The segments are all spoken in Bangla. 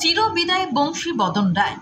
চিরবিদায় বংশী বদন রায়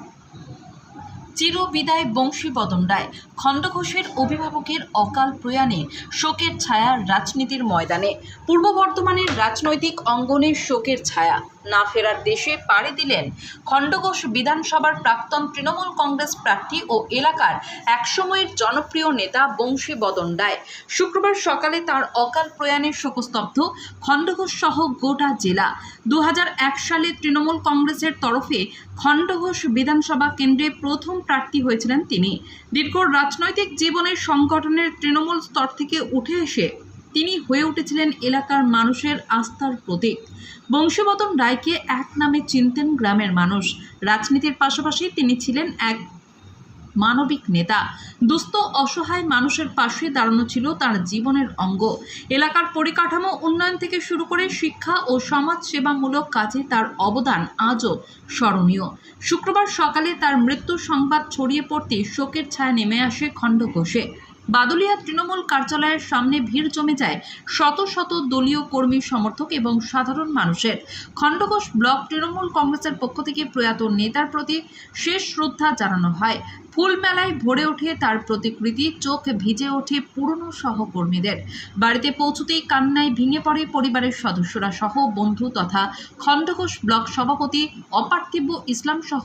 চিরবিদায় বংশী বদন রায় খণ্ডঘোষের অভিভাবকের অকাল প্রয়াণে শোকের ছায়া রাজনীতির ময়দানে। পূর্ব বর্ধমানের রাজনৈতিক অঙ্গনের শোকের ছায়া। না ফেরার দেশে পাড়ি দিলেন। খণ্ডঘোষ বিধানসভার প্রাক্তন তৃণমূল কংগ্রেস প্রার্থী ও এলাকার একসময়ের জনপ্রিয় নেতা বংশী বদন রায়। শুক্রবার সকালে তার অকাল প্রয়াণে শোকস্তব্ধ খণ্ডঘোষ সহ গোটা জেলা। দু হাজার এক সালে তৃণমূল কংগ্রেসের তরফে খণ্ডঘোষ বিধানসভা কেন্দ্রে প্রথম প্রার্থী হয়েছিলেন তিনি। দীর্ঘ রাজনৈতিক জীবনের সংগঠনের তৃণমূল স্তর থেকে উঠে এসে তিনি হয়ে উঠেছিলেন এলাকার মানুষের আস্থার প্রতীক। বংশীবদন রায়কে এক নামে চিনতেন গ্রামের মানুষ। রাজনীতির পাশাপাশি তিনি ছিলেন এক মানবিক নেতা। দুস্থ, অসহায় মানুষের পাশে দাঁড়ানো ছিল তার জীবনের অঙ্গ। এলাকার পরিকাঠামো উন্নয়ন থেকে শুরু করে শিক্ষা ও সমাজ সেবামূলক কাজে তার অবদান আজও স্মরণীয়। শুক্রবার সকালে তার মৃত্যুর সংবাদ ছড়িয়ে পড়তে শোকের ছায়া নেমে আসে খণ্ডঘোষে বাদুলিয়া তৃণমূল কার্যালয়ের সামনে ভিড় জমে যায় শত শত দলীয় কর্মী, সমর্থক এবং সাধারণ মানুষের। খণ্ডঘোষ ব্লক তৃণমূল কংগ্রেসের পক্ষ থেকে প্রয়াত নেতার প্রতি শেষ শ্রদ্ধা জানানো হয়। ফুল মেলায় ভরে ওঠে তার প্রতিকৃতি, চোখ ভিজে ওঠে পুরনো সহকর্মীদের। বাড়িতে পৌঁছতেই কান্নায় ভেঙে পড়ে পরিবারের সদস্যরা সহ বন্ধু তথা খণ্ডঘোষ ব্লক সভাপতি অপার্থিব ইসলাম সহ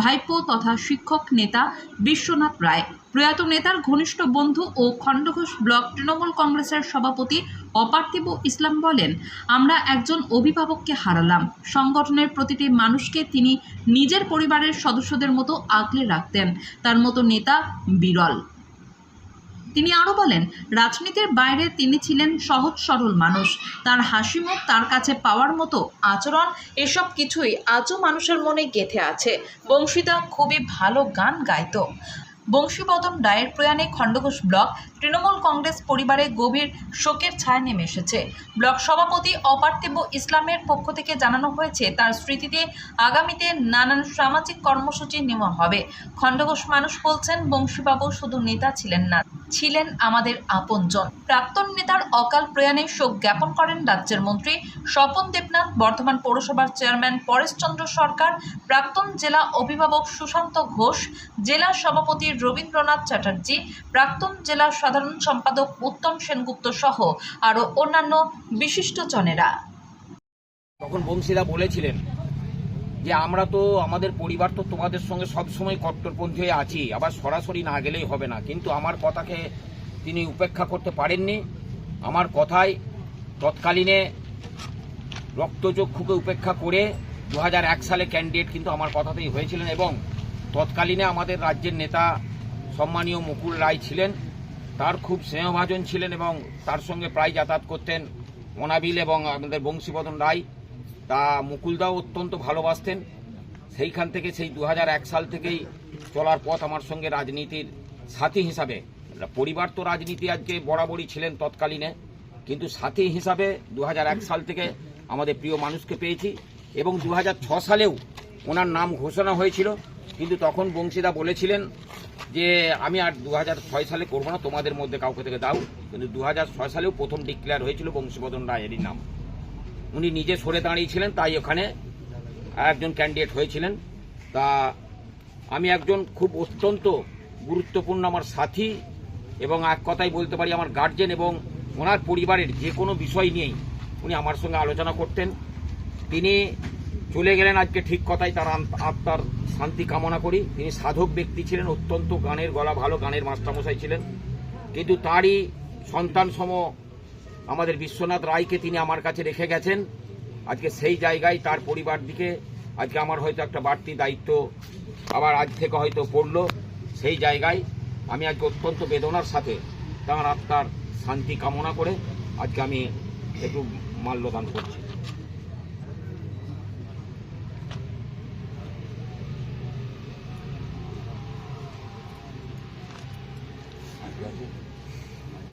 ভাইপো তথা শিক্ষক নেতা বিশ্বনাথ রায়। প্রয়াত নেতার ঘনিষ্ঠ বন্ধু ও খণ্ডঘোষ ব্লক তৃণমূল কংগ্রেসের সভাপতি অপার্থিব ইসলাম বলেন, আমরা একজন অভিভাবককে হারালাম। সংগঠনের প্রতিটি মানুষকে তিনি নিজের পরিবারের সদস্যদের মতো আগলে রাখতেন। তার মতো নেতা বিরল। তিনি আরও বলেন, রাজনীতির বাইরে তিনি ছিলেন সহজ সরল মানুষ। তার হাসি মুখ তার কাছে পাওয়ার মতো আচরণ এসব কিছুই আজও মানুষের মনে গেঁথে আছে। বংশীদা খুবই ভালো গান গাইতো। বংশীবদন রায়ের প্রয়াণে খণ্ডঘোষ ব্লক তৃণমূল কংগ্রেস পরিবারে গভীর শোকের ছায়া নেমে এসেছে। ব্লক সভাপতি অপার্থিব ইসলামের পক্ষ থেকে জানানো হয়েছে, তার স্মৃতিতে আগামীতে নানান সামাজিক কর্মসূচি নেওয়া হবে। খণ্ডঘোষ মানুষ বলছেন, বংশীবাবু শুধু নেতা ছিলেন না। ছিলেন আমাদের আপনজন। প্রাক্তন নেতার অকাল প্রয়াণে শোক জ্ঞাপন করেন রাজ্যের মন্ত্রী স্বপন দেবনাথ, বর্ধমান পৌরসভার চেয়ারম্যান পরেশচন্দ্র সরকার, প্রাক্তন জেলা অভিভাবক সুশান্ত ঘোষ, জেলা সভাপতি রবীন্দ্রনাথ চ্যাটার্জি, প্রাক্তন জেলা সাধারণ সম্পাদক উত্তম সেনগুপ্ত সহ আরও অন্যান্য বিশিষ্টজনেরা। তখন বংশীদা বলেছিলেন যে আমরা তো আমাদের পরিবার তো তোমাদের সঙ্গে সবসময় কট্টরপন্থী হয়ে আছি, আবার সরাসরি না গেলেই হবে না। কিন্তু আমার কথাকে তিনি উপেক্ষা করতে পারেননি। আমার কথায় তৎকালীনে রক্তচক্ষুকে উপেক্ষা করে দু হাজার এক সালে ক্যান্ডিডেট কিন্তু আমার কথাতেই হয়েছিলেন এবং তৎকালীনে আমাদের রাজ্যের নেতা সম্মানীয় মুকুল রায় ছিলেন। তার খুব স্নেহভাজন ছিলেন এবং তার সঙ্গে প্রায় যাতায়াত করতেন। মনাবিল এবং আমাদের বংশীবদন রায়। তা মুকুলদাও অত্যন্ত ভালোবাসতেন। সেইখান থেকে সেই দু হাজার এক সাল থেকেই চলার পথ আমার সঙ্গে রাজনীতির সাথী হিসাবে। পরিবার তো রাজনীতি আজকে বরাবরই ছিলেন তৎকালীনে, কিন্তু সাথী হিসাবে দু হাজার এক সাল থেকে আমাদের প্রিয় মানুষকে পেয়েছি এবং দু সালেও ওনার নাম ঘোষণা হয়েছিল। কিন্তু তখন বংশীদা বলেছিলেন যে, আমি আর দু হাজার ছয় সালে করব না, তোমাদের মধ্যে কাউকে থেকে দাও। কিন্তু দু হাজার ছয় সালেও প্রথম ডিক্লেয়ার হয়েছিল বংশীবদন রায়েরই নাম। উনি নিজে সরে দাঁড়িয়েছিলেন, তাই ওখানে একজন ক্যান্ডিডেট হয়েছিলেন। তা আমি একজন খুব অত্যন্ত গুরুত্বপূর্ণ আমার সাথী এবং এক কথাই বলতে পারি আমার গার্জেন এবং ওনার পরিবারের যে কোনো বিষয় নিয়েই উনি আমার সঙ্গে আলোচনা করতেন। তিনি চলে গেলেন আজকে ঠিক কথাই তার আত্মার শান্তি কামনা করি। তিনি সাধক ব্যক্তি ছিলেন, অত্যন্ত গানের গলা ভালো, গানের মাস্টারমশাই ছিলেন। কিন্তু তারই সন্তান সম আমাদের বিশ্বনাথ রায়কে তিনি আমার কাছে রেখে গেছেন। আজকে সেই জায়গায় তার পরিবার দিকে আজকে আমার হয়তো একটা বাড়তি দায়িত্ব আবার আজ থেকে হয়তো পড়ল। সেই জায়গায় আমি আজকে অত্যন্ত বেদনার সাথে তার আত্মার শান্তি কামনা করে আজকে আমি একটু মাল্যদান করছি।